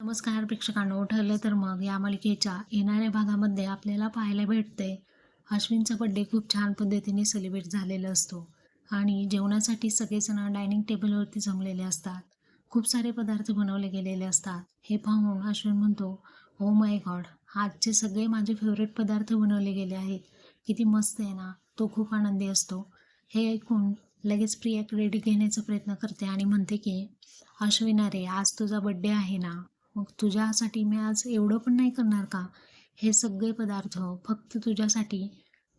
नमस्कार प्रेक्षकांनो. ठरलं तर मग या मालिकेच्या येणाऱ्या भागामध्ये आपल्याला पाहायला भेटते अश्विनचा बड्डे खूप छान पद्धतीने सेलिब्रेट झालेला असतो. आणि जेवणासाठी सगळेजण डायनिंग टेबलवरती जमलेले असतात. खूप सारे पदार्थ बनवले गेलेले असतात. हे पाहून अश्विन म्हणतो ओ माय गॉड आजचे सगळे माझे फेवरेट पदार्थ बनवले गेले आहेत. किती मस्त आहे ना? तो खूप आनंदी असतो. हे ऐकून लगेच प्रिया क्रेडिट घेण्याचा प्रयत्न करते आणि म्हणते की अश्विन अरे आज तुझा बड्डे आहे ना? मग तुझ्यासाठी मी आज एवढं पण नाही करणार का? हे सगळे पदार्थ फक्त तुझ्यासाठी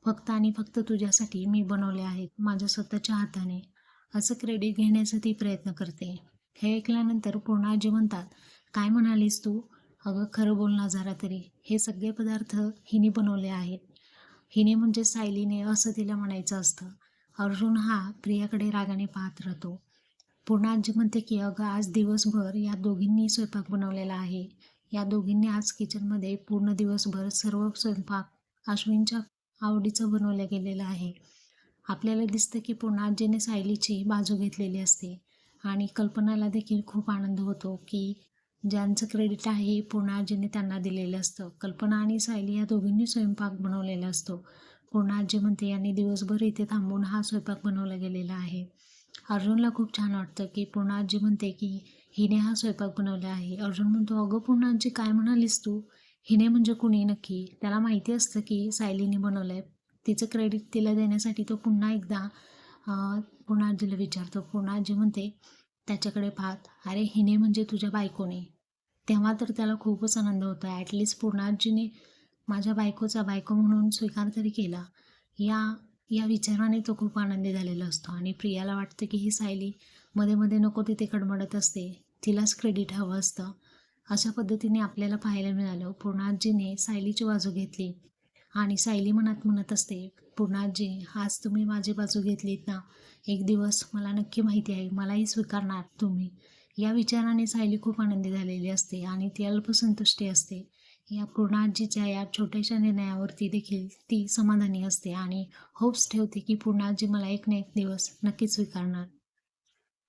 फक्त आणि फक्त तुझ्यासाठी मी बनवले आहेत माझ्या स्वतःच्या हाताने. असं क्रेडिट घेण्याचा ती प्रयत्न करते. हे ऐकल्यानंतर पूर्णा आजी म्हणतात काय म्हणालीस तू? अगं खरं बोल ना जरा तरी. हे सगळे पदार्थ हिने बनवले आहेत. हिने म्हणजे सायलीने असं तिला म्हणायचं असतं. अर्जुन हा प्रियाकडे रागाने पाहत राहतो. पूर्ण आजी म्हणते की अगं आज दिवसभर या दोघींनी स्वयंपाक बनवलेला आहे. या दोघींनी आज किचनमध्ये पूर्ण दिवसभर सर्व स्वयंपाक अश्विनच्या आवडीचं बनवलं गेलेलं आहे. आपल्याला दिसतं की पूर्ण आजीने सायलीची बाजू घेतलेली असते आणि कल्पनाला देखील खूप आनंद होतो की ज्यांचं क्रेडिट आहे पूर्णाजीने पूर्ण त्यांना दिलेलं असतं. कल्पना आणि सायली या दोघींनी स्वयंपाक बनवलेला असतो. पूर्णाजी म्हणते यांनी दिवसभर इथे थांबून हा स्वयंपाक बनवला गेलेला आहे. अर्जुनला खूप छान वाटतं की पूर्णाजी म्हणते की हिने हा स्वयंपाक बनवला आहे. अर्जुन म्हणतो अगं पूर्णाजी काय म्हणालीस तू? हिने म्हणजे कुणी नक्की? त्याला माहिती असतं की सायलीने बनवलं आहे तिचं क्रेडिट तिला देण्यासाठी तो पुन्हा एकदा पूर्णाजीला पूर्ण विचारतो. पूर्ण आजी म्हणते त्याच्याकडे पाहत अरे हिने म्हणजे तुझ्या बायकोने. तेव्हा तर त्याला खूपच आनंद होता ॲटलिस्ट पूर्णाजीने माझ्या बायकोचा बायको म्हणून स्वीकार तरी केला. या या विचाराने तो खूप आनंदी झालेला असतो आणि प्रियाला वाटतं की ही सायली मध्ये मध्ये नको तिथे कडमडत असते. तिलाच क्रेडिट हवं असतं. अशा पद्धतीने आपल्याला पाहायला मिळालं. पूर्णाजीने सायलीची बाजू घेतली आणि सायली मनात म्हणत असते पूर्णाजी आज तुम्ही माझी बाजू घेतलीत ना? एक दिवस मला नक्की माहिती आहे. मलाही स्वीकारणार तुम्ही. या विचाराने सायली खूप आनंदी झालेली असते आणि ती अल्पसंतुष्टी असते. या पूर्णाजीच्या या छोट्याशा निर्णयावरती देखील ती समाधानी असते आणि होप्स ठेवते की पूर्णाजी मला एक ना एक दिवस नक्कीच स्वीकारणार.